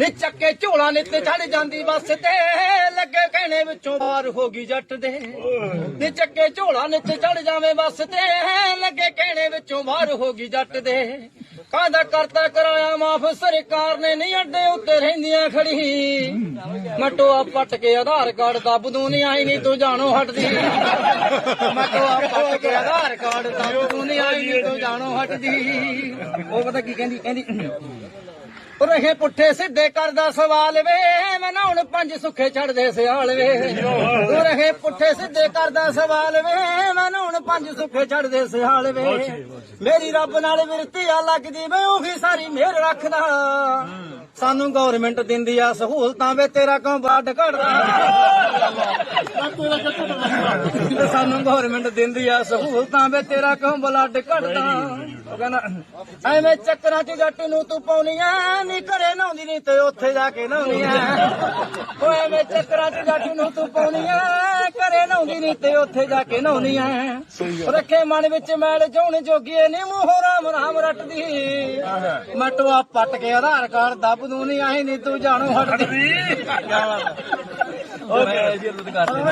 ਨੀ ਚੱਕੇ ਝੋਲਾ ਨਿੱਤ ਚੜ ਜਾਂਦੀ, ਬੱਸ ਤੇ ਲੱਗੇ ਕਹਿਣੇ ਵਿੱਚੋਂ ਬਾਹਰ ਹੋ ਗਈ ਜੱਟ ਦੇ। ਨੀ ਚੱਕੇ ਝੋਲਾ ਨਿੱਤ ਚੜ ਜਾਵੇਂ, ਬੱਸ ਤੇ ਲੱਗੇ ਕਹਿਣੇ ਵਿੱਚੋਂ ਬਾਹਰ ਹੋ ਗਈ ਜੱਟ ਦੇ। ਕਾਹਦਾ ਕਰਤਾ ਕਰਾਇਆ ਮਾਫ, ਸਰਕਾਰ ਨੇ ਨਹੀਂ ਅੱਡੇ ਉੱਤੇ ਰਹਿੰਦੀਆਂ ਖੜੀ। ਮਟੋਆ ਪੱਟ ਕੇ ਆਧਾਰ ਕਾਰਡ ਦੱਬ ਦੂੰ ਨਹੀਂ ਆਈ ਨਹੀਂ ਤੂੰ ਜਾਣੋ ਹਟਦੀ। ਮਟੋਆ ਪੱਟ ਕੇ ਆਧਾਰ ਕਾਰਡ ਦੱਬ ਦੂੰ ਨਹੀਂ ਆਈ ਨਹੀਂ ਤੂੰ ਜਾਣੋ ਹਟਦੀ। ਉਹ ਪਤਾ ਕੀ ਕਹਿੰਦੀ ਕਹਿੰਦੀ ਰਹੇ ਪੁੱਠੇ ਸਿੱਧੇ ਕਰਦਾ ਸਵਾਲ ਵੇ ਮੈਂ ਨਾ ਹੁਣ ਪੰਜ ਸੁੱਖੇ ਛੱਡਦੇ ਸਿਆਲ ਵੇ। ਰਹੇ ਪੁੱਠੇ ਸਿੱਧੇ ਕਰਦਾ ਸਵਾਲ ਵੇ ਮੈਂ ਨਾ ਹੁਣ ਪੰਜ ਸੁੱਖੇ ਛੱਡਦੇ ਸਿਆਲ ਵੇ। ਮੇਰੀ ਰੱਬ ਨਾਲ ਵਿਰਤੀ ਆ ਲੱਗਦੀ ਵੇ ਉਹੀ ਸਾਰੀ ਮਿਹਰ ਰੱਖਦਾ। ਸਾਨੂੰ ਗਵਰਨਮੈਂਟ ਦਿੰਦੀ ਆ ਸਹੂਲਤਾਂ ਵੇ ਤੇਰਾ ਕਿਉਂ ਬਾਡ ਘੜਦਾ। ਸਾਨੂੰ ਗਵਰਨਮੈਂਟ ਦਿੰਦੀ ਆ ਸਹੂਲਤਾਂ ਵੇ ਤੇਰਾ ਕਿਉਂ ਬਲੱਡ ਘੜਦਾ ਉਹ ਕਹਿੰਦਾ ਐਵੇਂ ਚੱਕਰਾਂ 'ਚ ਜੱਟ ਨੂੰ ਤੂੰ ਪਾਉਣੀਆਂ ਨਹੀਂ ਘਰੇ ਨਹਾਉਂਦੀ ਨਹੀਂ ਤੇ ਉੱਥੇ ਜਾ ਕੇ ਨਹਾਉਣੀਆਂ ਓਏ ਐਵੇਂ ਚੱਕਰਾਂ 'ਚ ਜੱਟ ਨੂੰ ਤੂੰ ਪਾਉਣੀਆਂ ਘਰੇ ਨਹਾਉਂਦੀ ਨਹੀਂ ਤੇ ਉੱਥੇ ਜਾ ਕੇ ਨਹਾਉਣੀਆਂ ਰੱਖੇ ਮਨ ਵਿੱਚ ਮੈਲ ਜਾਉਣ ਜੋਗੀਏ ਨੀ ਮੂੰਹੋਂ ਰਾਮ ਰਾਮ ਰੱਟਦੀ। ਮਟਵਾ ਪੱਟ ਕੇ ਆਧਾਰ ਕਾਰਡ ਦੱਬ ਦੂੰ ਨਹੀਂ ਆਈ ਨਹੀਂ ਤੂੰ ਜਾਣੋ ਹਟਦੀ। ਓਏ ਜੀ ਕਰਦੇ